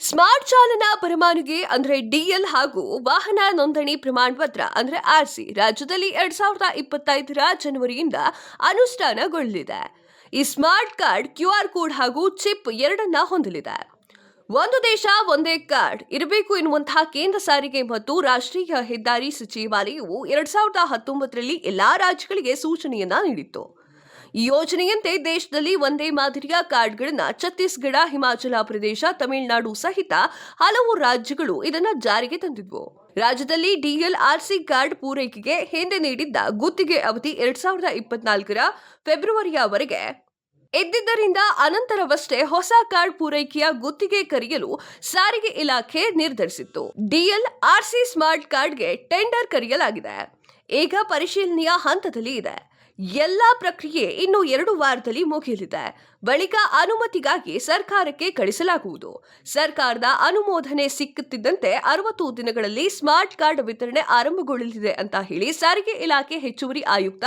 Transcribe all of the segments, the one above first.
Smart ಚಾಲನಾ ಪರಮಾನುಗೆ ಅಂದ್ರೆ DL ಹಾಗೂ ವಾಹನ ನೋಂದಣಿ ಪ್ರಮಾಣ ಪತ್ರ ಅಂದ್ರೆ ಆರ್ಸಿ ರಾಜ್ಯದಲ್ಲಿ ಎರಡ್ ಸಾವಿರದ ಇಪ್ಪತ್ತೈದರ ಜನವರಿಯಿಂದ ಅನುಷ್ಠಾನಗೊಳ್ಳಲಿದೆ. ಈ smart card Q R code ಹಾಗೂ ಚಿಪ್ ಎರಡನ್ನ ಹೊಂದಲಿದೆ. ಒಂದು ದೇಶ, ಒಂದೇ ಕಾರ್ಡ್ ಇರಬೇಕು ಎನ್ನುವಂತಹ ಕೇಂದ್ರ ಸಾರಿಗೆ ಮತ್ತು ರಾಷ್ಟ್ರೀಯ ಹೆದ್ದಾರಿ ಸಚಿವಾಲಯವು ಎರಡ್ ಸಾವಿರದ ಹತ್ತೊಂಬತ್ತರಲ್ಲಿ ಎಲ್ಲಾ ರಾಜ್ಯಗಳಿಗೆ ಸೂಚನೆಯನ್ನ ನೀಡಿತ್ತು. ಈ ಯೋಜನೆಯಂತೆ ದೇಶದಲ್ಲಿ ಒಂದೇ ಮಾದರಿಯ ಕಾರ್ಡ್ಗಳನ್ನು ಛತ್ತೀಸ್ಗಢ, ಹಿಮಾಚಲ ಪ್ರದೇಶ, ತಮಿಳುನಾಡು ಸಹಿತ ಹಲವು ರಾಜ್ಯಗಳು ಇದನ್ನು ಜಾರಿಗೆ ತಂದಿದ್ವು. ರಾಜ್ಯದಲ್ಲಿ ಡಿಎಲ್ಆರ್ಸಿ ಕಾರ್ಡ್ ಪೂರೈಕೆಗೆ ಹಿಂದೆ ನೀಡಿದ್ದ ಗುತ್ತಿಗೆ ಅವಧಿ ಎರಡ್ ಸಾವಿರದ ಇಪ್ಪತ್ನಾಲ್ಕರ ಫೆಬ್ರವರಿಯವರೆಗೆ. ಇದ್ದಿದ್ದರಿಂದ ಅನಂತರವಷ್ಟೇ ಹೊಸ ಕಾರ್ಡ್ ಪೂರೈಕೆಯ ಗುತ್ತಿಗೆ ಕರೆಯಲು ಸಾರಿಗೆ ಇಲಾಖೆ ನಿರ್ಧರಿಸಿತ್ತು. ಡಿಎಲ್ ಆರ್ಸಿ ಸ್ಮಾರ್ಟ್ ಕಾರ್ಡ್ಗೆ ಟೆಂಡರ್ ಕರೆಯಲಾಗಿದೆ. ಈಗ ಪರಿಶೀಲನೆಯ ಹಂತದಲ್ಲಿ ಇದೆ. ಎಲ್ಲಾ ಪ್ರಕ್ರಿಯೆ ಇನ್ನು ಎರಡು ವಾರದಲ್ಲಿ ಮುಗಿಯಲಿದೆ. ಬಳಿಕ ಅನುಮತಿಗಾಗಿ ಸರ್ಕಾರಕ್ಕೆ ಕಳಿಸಲಾಗುವುದು. ಸರ್ಕಾರದ ಅನುಮೋದನೆ ಸಿಕ್ಕುತ್ತಿದ್ದಂತೆ ಅರವತ್ತು ದಿನಗಳಲ್ಲಿ ಸ್ಮಾರ್ಟ್ ಕಾರ್ಡ್ ವಿತರಣೆ ಆರಂಭಗೊಳ್ಳಲಿದೆ ಅಂತ ಹೇಳಿ ಸಾರಿಗೆ ಇಲಾಖೆ ಹೆಚ್ಚುವರಿ ಆಯುಕ್ತ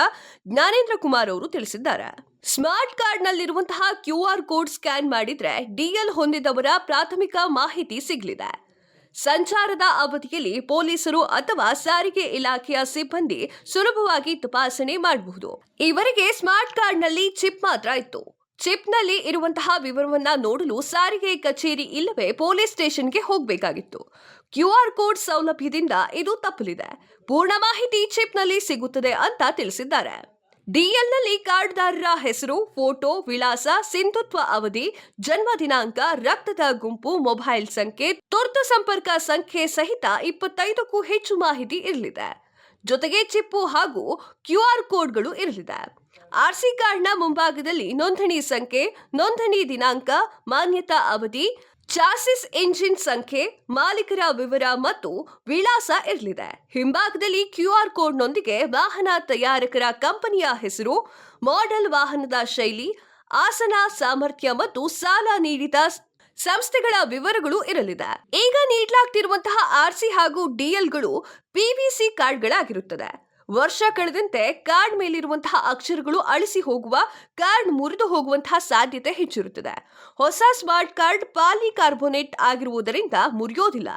ಜ್ಞಾನೇಂದ್ರ ಕುಮಾರ್ ಅವರು ತಿಳಿಸಿದ್ದಾರೆ. ಸ್ಮಾರ್ಟ್ ಕಾರ್ಡ್ನಲ್ಲಿರುವಂತಹ ಕ್ಯೂ ಆರ್ ಕೋಡ್ ಸ್ಕ್ಯಾನ್ ಮಾಡಿದ್ರೆ ಡಿಎಲ್ ಹೊಂದಿದವರ ಪ್ರಾಥಮಿಕ ಮಾಹಿತಿ ಸಿಗಲಿದೆ. ಸಂಚಾರದ ಅವಧಿಯಲ್ಲಿ ಪೊಲೀಸರು ಅಥವಾ ಸಾರಿಗೆ ಇಲಾಖೆಯ ಸಿಬ್ಬಂದಿ ಸುಲಭವಾಗಿ ತಪಾಸಣೆ ಮಾಡಬಹುದು. ಇವರಿಗೆ ಸ್ಮಾರ್ಟ್ ಕಾರ್ಡ್ನಲ್ಲಿ ಚಿಪ್ ಮಾತ್ರ ಇತ್ತು. ಚಿಪ್ನಲ್ಲಿ ಇರುವಂತಹ ವಿವರವನ್ನ ನೋಡಲು ಸಾರಿಗೆ ಕಚೇರಿ ಇಲ್ಲವೇ ಪೊಲೀಸ್ ಸ್ಟೇಷನ್ಗೆ ಹೋಗಬೇಕಾಗಿತ್ತು. ಕ್ಯೂ ಆರ್ ಕೋಡ್ ಸೌಲಭ್ಯದಿಂದ ಇದು ತಪ್ಪಲಿದೆ. ಪೂರ್ಣ ಮಾಹಿತಿ ಚಿಪ್ನಲ್ಲಿ ಸಿಗುತ್ತದೆ ಅಂತ ತಿಳಿಸಿದ್ದಾರೆ. ಡಿಎಲ್ನಲ್ಲಿ ಕಾರ್ಡ್ದಾರರ ಹೆಸರು, ಫೋಟೋ, ವಿಳಾಸ, ಸಿಂಧುತ್ವ ಅವಧಿ, ಜನ್ಮ ದಿನಾಂಕ, ರಕ್ತದ ಗುಂಪು, ಮೊಬೈಲ್ ಸಂಖ್ಯೆ, ತುರ್ತು ಸಂಪರ್ಕ ಸಂಖ್ಯೆ ಸಹಿತ ಇಪ್ಪತ್ತೈದಕ್ಕೂ ಹೆಚ್ಚು ಮಾಹಿತಿ ಇರಲಿದೆ. ಜೊತೆಗೆ ಚಿಪ್ಪು ಹಾಗೂ ಕ್ಯೂ ಆರ್ ಕೋಡ್ಗಳು ಇರಲಿದೆ. ಆರ್ಸಿ ಕಾರ್ಡ್ನ ಮುಂಭಾಗದಲ್ಲಿ ನೋಂದಣಿ ಸಂಖ್ಯೆ, ನೋಂದಣಿ ದಿನಾಂಕ, ಮಾನ್ಯತಾ ಅವಧಿ ಚಾಸಿಸ್ ಇಂಜಿನ್ ಸಂಖ್ಯೆ, ಮಾಲೀಕರ ವಿವರ ಮತ್ತು ವಿಳಾಸ ಇರಲಿದೆ. ಹಿಂಭಾಗದಲ್ಲಿ ಕ್ಯೂ ಆರ್ ಕೋಡ್ನೊಂದಿಗೆ ವಾಹನ ತಯಾರಕರ ಕಂಪನಿಯ ಹೆಸರು, ಮಾಡೆಲ್ ವಾಹನದ ಶೈಲಿ, ಆಸನ ಸಾಮರ್ಥ್ಯ ಮತ್ತು ಸಾಲ ನೀಡಿದ ಸಂಸ್ಥೆಗಳ ವಿವರಗಳು ಇರಲಿದೆ. ಈಗ ನೀಡಲಾಗ್ತಿರುವಂತಹ ಆರ್ಸಿ ಹಾಗೂ ಡಿಎಲ್ಗಳು ಪಿವಿಸಿ ಕಾರ್ಡ್ಗಳಾಗಿರುತ್ತದೆ. ವರ್ಷ ಕಳೆದಂತೆ ಕಾರ್ಡ್ ಮೇಲಿರುವಂತಹ ಅಕ್ಷರಗಳು ಅಳಿಸಿ ಹೋಗುವ ಕಾರ್ಡ್ ಮುರಿದು ಹೋಗುವಂತಹ ಸಾಧ್ಯತೆ ಹೆಚ್ಚಿರುತ್ತದೆ. ಹೊಸ ಸ್ಮಾರ್ಟ್ ಕಾರ್ಡ್ ಪಾಲಿ ಕಾರ್ಬೋನೇಟ್ ಆಗಿರುವುದರಿಂದ ಮುರಿಯೋದಿಲ್ಲ,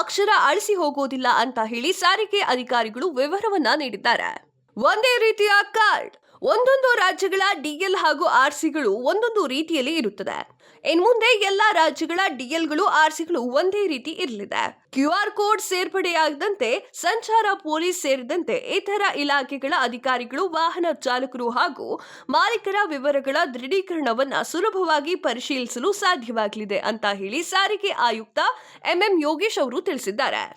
ಅಕ್ಷರ ಅಳಿಸಿ ಹೋಗೋದಿಲ್ಲ ಅಂತ ಹೇಳಿ ಸಾರಿಗೆ ಅಧಿಕಾರಿಗಳು ವಿವರವನ್ನ ನೀಡಿದ್ದಾರೆ. ಒಂದೇ ರೀತಿಯ ಕಾರ್ಡ್. ಒಂದೊಂದು ರಾಜ್ಯಗಳ ಡಿಎಲ್ ಹಾಗೂ ಆರ್ಸಿಗಳು ಒಂದೊಂದು ರೀತಿಯಲ್ಲಿ ಇರುತ್ತದೆ. ಇನ್ಮುಂದೆ ಎಲ್ಲಾ ರಾಜ್ಯಗಳ ಡಿಎಲ್ಗಳು ಆರ್ಸಿಗಳು ಒಂದೇ ರೀತಿ ಇರಲಿದೆ. ಕ್ಯೂ ಆರ್ ಕೋಡ್ ಸೇರ್ಪಡೆಯಾಗದಂತೆ, ಸಂಚಾರ ಪೊಲೀಸ್ ಸೇರಿದಂತೆ ಇತರ ಇಲಾಖೆಗಳ ಅಧಿಕಾರಿಗಳು, ವಾಹನ ಚಾಲಕರು ಹಾಗೂ ಮಾಲೀಕರ ವಿವರಗಳ ದೃಢೀಕರಣವನ್ನು ಸುಲಭವಾಗಿ ಪರಿಶೀಲಿಸಲು ಸಾಧ್ಯವಾಗಲಿದೆ ಅಂತ ಹೇಳಿ ಸಾರಿಗೆ ಆಯುಕ್ತ ಎಂಎಂ ಯೋಗೇಶ್ ಅವರು ತಿಳಿಸಿದ್ದಾರೆ.